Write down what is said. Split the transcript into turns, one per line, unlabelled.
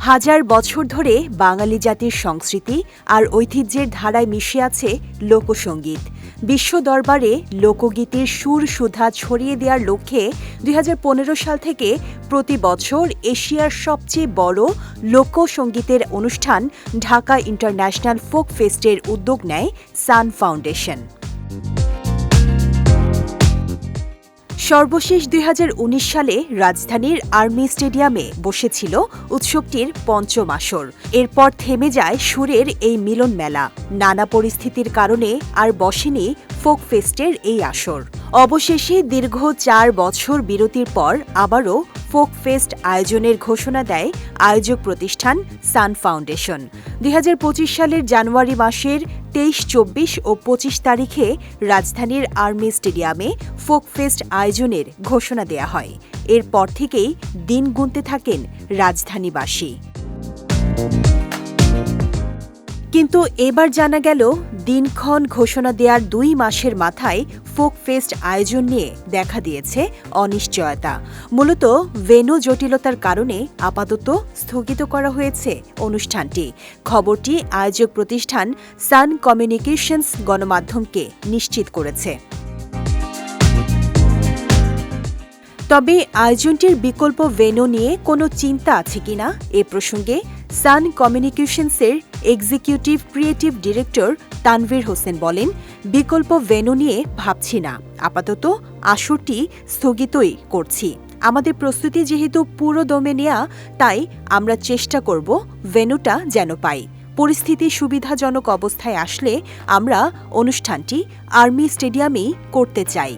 হাজার বছর ধরে বাঙালি জাতির সংস্কৃতি আর ঐতিহ্যের ধারায় মিশে আছে লোকসঙ্গীত বিশ্ব দরবারে লোকগীতের সুর সুধা ছড়িয়ে দেওয়ার লক্ষ্যে দুই হাজার পনেরো সাল থেকে প্রতি বছর এশিয়ার সবচেয়ে বড় লোকসঙ্গীতের অনুষ্ঠান ঢাকা ইন্টারন্যাশনাল ফোক ফেস্টের উদ্যোগ নেয় সান ফাউন্ডেশন। সর্বশেষ দুই হাজার উনিশ সালে রাজধানীর আর্মি স্টেডিয়ামে বসেছিল উৎসবটির পঞ্চম আসর। এরপর থেমে যায় সুরের এই মিলন মেলা নানা পরিস্থিতির কারণে আর বসেনি ফোক ফেস্টের এই আসর। অবশেষে দীর্ঘ চার বছর বিরতির পর আবারও ফোক ফেস্ট আয়োজনের ঘোষণা দেয় আয়োজক প্রতিষ্ঠান সান ফাউন্ডেশন। দুই হাজার পঁচিশ সালের জানুয়ারি মাসের তেইশ, চব্বিশ ও পঁচিশ তারিখে রাজধানীর আর্মি স্টেডিয়ামে ফোক ফেস্ট আয়োজনের ঘোষণা দেয়া হয়। এরপর থেকেই দিন গুনতে থাকেন রাজধানীবাসী। কিন্তু এবার জানা গেল, দিনক্ষণ ঘোষণা দেওয়ার দুই মাসের মাথায় ফোক ফেস্ট আয়োজন নিয়ে দেখা দিয়েছে অনিশ্চয়তা। মূলত ভেনু জটিলতার কারণে আপাতত স্থগিত করা হয়েছে অনুষ্ঠানটি। খবরটি আয়োজক প্রতিষ্ঠান সান কমিউনিকেশনস গণমাধ্যমকে নিশ্চিত করেছে। তবে আয়োজনটির বিকল্প ভেন্যু নিয়ে কোনো চিন্তা আছে কিনা এ প্রসঙ্গে Sun কমিউনিকেশনসের executive creative director Tanvir Hossain বলেন, বিকল্প ভেন্যু নিয়ে ভাবছি না। আপাতত আসরটি স্থগিতই করছি। আমাদের প্রস্তুতি যেহেতু পুরো দমে নেয়া তাই আমরা চেষ্টা করব ভেন্যুটা যেন পাই। পরিস্থিতি সুবিধাজনক অবস্থায় আসলে আমরা অনুষ্ঠানটি আর্মি স্টেডিয়ামেই করতে চাই।